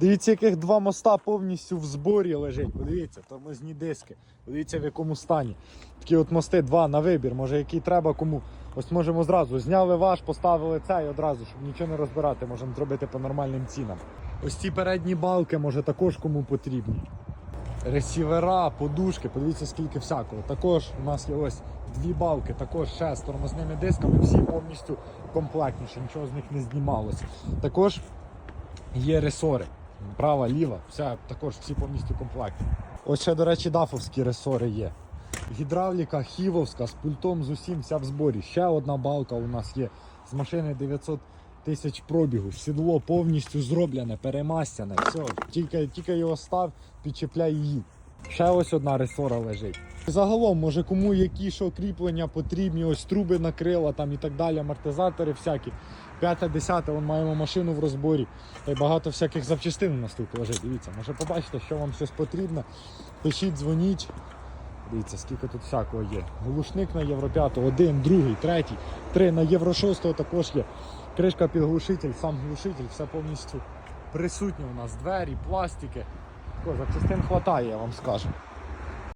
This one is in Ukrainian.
Дивіться, яких два моста повністю в зборі лежить. Подивіться, тормозні диски. Подивіться в якому стані. Такі от мости, два на вибір, може який треба кому. Ось можемо зразу. Зняли ваш, поставили цей одразу, щоб нічого не розбирати, можемо зробити по нормальним цінам. Ось ці передні балки, може також кому потрібні. Ресівера, подушки, подивіться скільки всякого. Також у нас є ось дві балки, також ще з тормозними дисками, всі повністю комплектні, що нічого з них не знімалося. Також є ресори. Права, ліва, вся також всі повністю комплектні. Ось ще, до речі, дафовські ресори є. Гідравліка хівовська з пультом з усім, вся в зборі. Ще одна балка у нас є з машини 900 тисяч пробігу. Сідло повністю зроблене, перемастяне. Все, тільки, тільки його став, підчепляй її. Ще ось одна ресора лежить. Загалом, може кому які що кріплення потрібні, ось труби на крила там і так далі, амортизатори всякі. П'яте, десяте, вон маємо машину в розборі. Та й багато всяких запчастин у нас тут лежить. Дивіться, може побачите, що вам щось потрібно. Пишіть, дзвоніть. Дивіться, скільки тут всякого є. Глушник на Євро 5, один, другий, третій, три на Євро 6 також є. Кришка під глушитель, сам глушитель, все повністю присутнє у нас. Двері, пластики. Запчастин хватає, я вам скажу.